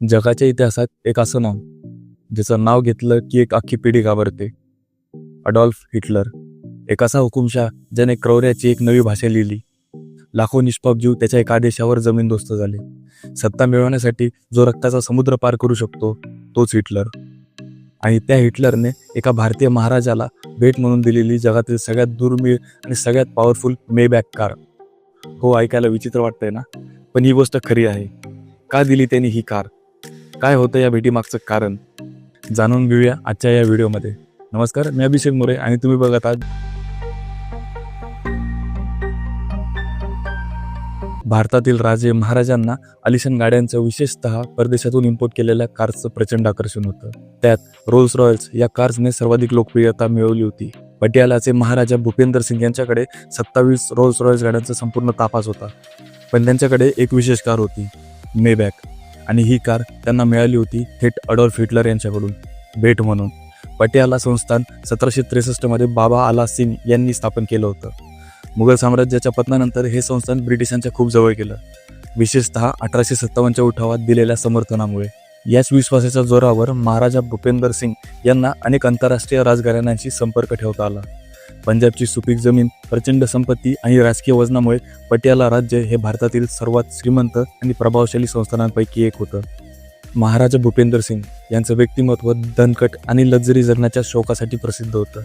जगाच्या इतिहासात एक असं नाव ज्याचं नाव घेतलं की एक अख्खी पिढी घाबरते. अडॉल्फ हिटलर एक असा हुकुमशाह ज्याने क्रौर्याची एक नवी भाषा लिहिली. लाखो निष्पाप जीव त्याच्या एका आदेशावर जमीनदोस्त झाले. सत्ता मिळवण्यासाठी जो रक्ताचा समुद्र पार करू शकतो तोच हिटलर. आणि त्या हिटलरने एका भारतीय महाराजाला भेट म्हणून दिलेली जगातील सगळ्यात दुर्मिळ आणि सगळ्यात पॉवरफुल मेबॅक कार हो ऐकायला विचित्र वाटतंय ना? पण ही गोष्ट खरी आहे. का दिली त्यांनी ही कार काय होतं या भेटीमागचं कारण जाणून घेऊया आजच्या या व्हिडिओमध्ये. नमस्कार मी अभिषेक मोरे आणि तुम्ही बघत आहात भारतातील राजे महाराजांना आलिशान गाड्यांचं विशेषतः परदेशातून इम्पोर्ट केलेल्या कार्सचं प्रचंड आकर्षण होतं. त्यात रोल्स रॉयल्स या कार्सने सर्वाधिक लोकप्रियता मिळवली होती. पटियालाचे महाराजा भूपेंद्र सिंग यांच्याकडे सत्तावीस रोल्स रॉयल्स गाड्यांचा संपूर्ण तापास होता. पण त्यांच्याकडे एक विशेष कार होती मेबॅक आणि ही कार त्यांना मिळाली होती थेट अडॉल्फ हिटलर यांच्याकडून. भेट म्हणून. पटियाला संस्थान सतराशे त्रेसष्टमध्ये बाबा आला सिंग यांनी स्थापन केलं होतं. मुघल साम्राज्याच्या पतनानंतर हे संस्थान ब्रिटिशांच्या खूप जवळ गेलं. विशेषतः अठराशे सत्तावन्नच्या उठावात दिलेल्या समर्थनामुळे. याच विश्वासाच्या जोरावर महाराजा भूपेंदर सिंग यांना अनेक आंतरराष्ट्रीय राजघराण्यांशी संपर्क ठेवता आला. पंजाबची सुपीक जमीन प्रचंड संपत्ती आणि राजकीय वजनामुळे पटियाला राज्य हे भारतातील सर्वात श्रीमंत आणि प्रभावशाली संस्थानांपैकी एक होतं. महाराजा भूपेंद्र सिंग यांचं व्यक्तिमत्व धनकट आणि लक्झरी जगण्याच्या शौकासाठी प्रसिद्ध होतं.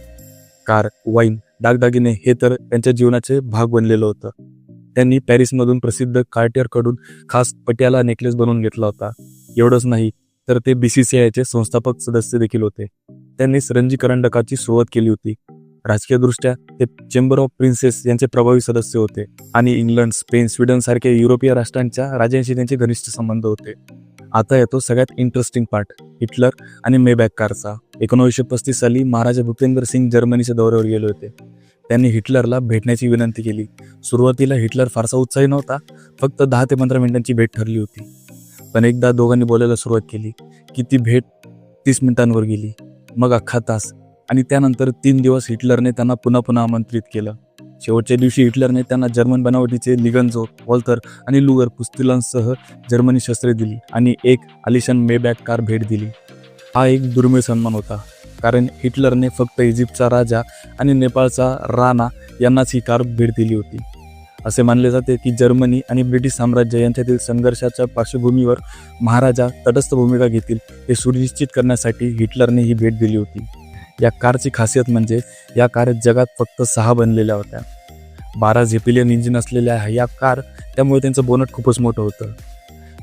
कार वाईन दागदागिने हे तर त्यांच्या जीवनाचे भाग बनलेलं होतं. त्यांनी पॅरिसमधून प्रसिद्ध कार्टियरकडून खास पटियाला नेकलेस बनवून घेतला होता. एवढंच नाही तर ते बी सी सी आयचे संस्थापक सदस्य देखील होते. त्यांनी रणजी करंडकाची सुरुवात केली होती. राजकीयदृष्ट्या ते चेंबर ऑफ प्रिन्सेस यांचे प्रभावी सदस्य होते आणि इंग्लंड स्पेन स्वीडन सारख्या युरोपीय राष्ट्रांच्या राजांशी त्यांचे घनिष्ठ संबंध होते. आता येतो सगळ्यात इंटरेस्टिंग पार्ट हिटलर आणि मेबॅक कारचा. एकोणीसशे पस्तीस साली महाराजा भूपेंद्र सिंग जर्मनीच्या दौऱ्यावर गेले होते. त्यांनी हिटलरला भेटण्याची विनंती केली. सुरुवातीला हिटलर फारसा उत्साही नव्हता फक्त दहा ते पंधरा मिनिटांची भेट ठरली होती. पण एकदा दोघांनी बोलायला सुरुवात केली की ती भेट तीस मिनिटांवर गेली. मग अख्खा तास आणि त्यानंतर तीन दिवस हिटलरने त्यांना पुन्हा पुन्हा आमंत्रित केलं. शेवटच्या दिवशी हिटलरने त्यांना जर्मन बनावटीचे लिगनजो वॉल्थर आणि लुगर पुस्तिलांसह जर्मनी शस्त्रे दिली आणि एक आलिशान मेबॅक कार भेट दिली. हा एक दुर्मिळ सन्मान होता कारण हिटलरने फक्त इजिप्तचा राजा आणि नेपाळचा राणा यांनाच ही कार भेट दिली होती. असे मानले जाते की जर्मनी आणि ब्रिटिश साम्राज्य यांच्यातील संघर्षाच्या पार्श्वभूमीवर महाराजा तटस्थ भूमिका घेतील हे सुनिश्चित करण्यासाठी हिटलरने ही भेट दिली होती. या कारची खासियत म्हणजे या कार जगात फक्त सहा बनलेल्या होत्या. बारा झेपिलियन इंजिन असलेल्या या कार त्यामुळे त्यांचं बोनट खूपच मोठं होतं.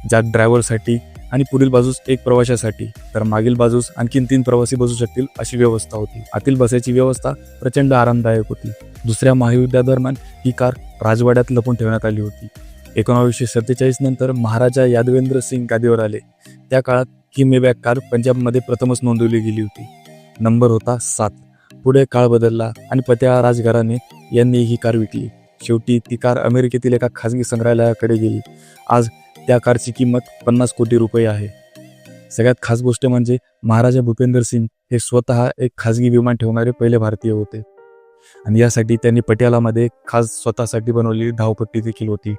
ज्यात ड्रायव्हरसाठी आणि पुढील बाजूस एक प्रवाशासाठी तर मागील बाजूस आणखीन तीन प्रवासी बसू शकतील अशी व्यवस्था होती. आतील बसायची व्यवस्था प्रचंड आरामदायक होती. दुसऱ्या महायुद्धादरम्यान ही कार राजवाड्यात लपून ठेवण्यात आली होती. एकोणावीसशे सत्तेचाळीस नंतर महाराजा यादवेंद्र सिंग गादीवर आले. त्या काळात ही मेबॅक कार पंजाबमध्ये प्रथमच नोंदवली गेली होती. नंबर होता सात. पुढे काळ बदलला आणि पत्या राजघराने यांनी ही कार विकली. शेवटी ती कार अमेरिकेतील एका खाजगी संग्रहालयाकडे गेली. आज त्या कारची किंमत पन्नास कोटी रुपये आहे. सगळ्यात खास गोष्ट म्हणजे महाराजा भूपेंद्र सिंग हे स्वतः एक खाजगी विमान ठेवणारे पहिले भारतीय होते. आणि यासाठी त्यांनी पटियालामध्ये खास स्वतःसाठी बनवलेली धावपट्टी देखील होती.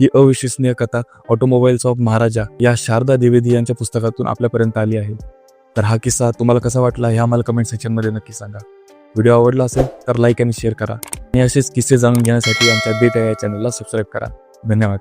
ही अविश्वसनीय कथा ऑटोमोबाईल्स ऑफ महाराजा या शारदा द्विवेदी यांच्या पुस्तकातून आपल्यापर्यंत आली आहे. तर हा किस्सा तुम्हाला कसा वाटला हे आम्हाला कमेंट सेक्शनमध्ये नक्की सांगा. व्हिडिओ आवडला असेल तर लाईक आणि शेअर करा. आणि असेच किस्से जाणून घेण्यासाठी आमच्या डेटा या चॅनलला सबस्क्राईब करा. धन्यवाद.